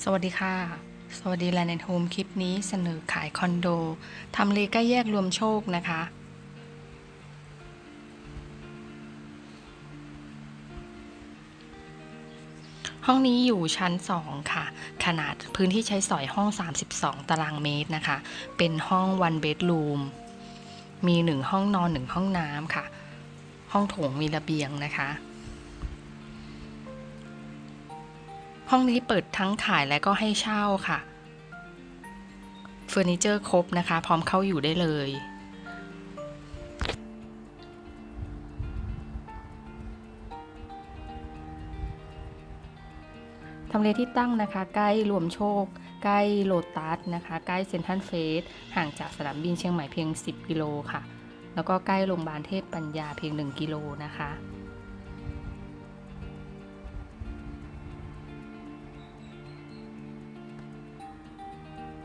สวัสดีค่ะ สวัสดีแลนด์โฮมคลิปนี้เสนอขายคอนโดทำเลใกล้แยกรวมโชคนะคะ ห้องนี้อยู่ชั้น 2 ค่ะ ขนาดพื้นที่ใช้สอยห้อง 32 ตารางเมตรนะคะ เป็นห้อง one bedroom มี 1 ห้องนอน 1 ห้องน้ำค่ะ ห้องโถงมีระเบียงนะคะ ห้องนี้เปิดทั้งขายและก็ให้เช่าค่ะเฟอร์นิเจอร์ครบนะคะ พร้อมเข้าอยู่ได้เลย ทำเลที่ตั้งนะคะ ใกล้รวมโชค ใกล้โลตัสนะคะ ใกล้เซ็นทรัลเฟส ห่างจากสนามบินเชียงใหม่เพียง 10 กิโลค่ะ แล้วก็ใกล้โรงพยาบาลเทพปัญญาเพียง 1 กิโลนะคะ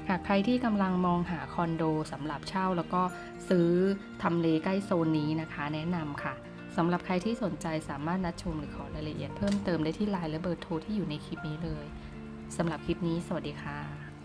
หากใครที่กำลังมองหาคอนโดสำหรับเช่า แล้วก็ซื้อทำเลใกล้โซนนี้นะคะ แนะนำค่ะสำหรับใครที่สนใจสามารถนัดชมหรือขอรายละเอียดเพิ่มเติมได้ที่ไลน์และเบอร์โทรที่อยู่ในคลิปนี้เลยสำหรับคลิปนี้ สวัสดีค่ะ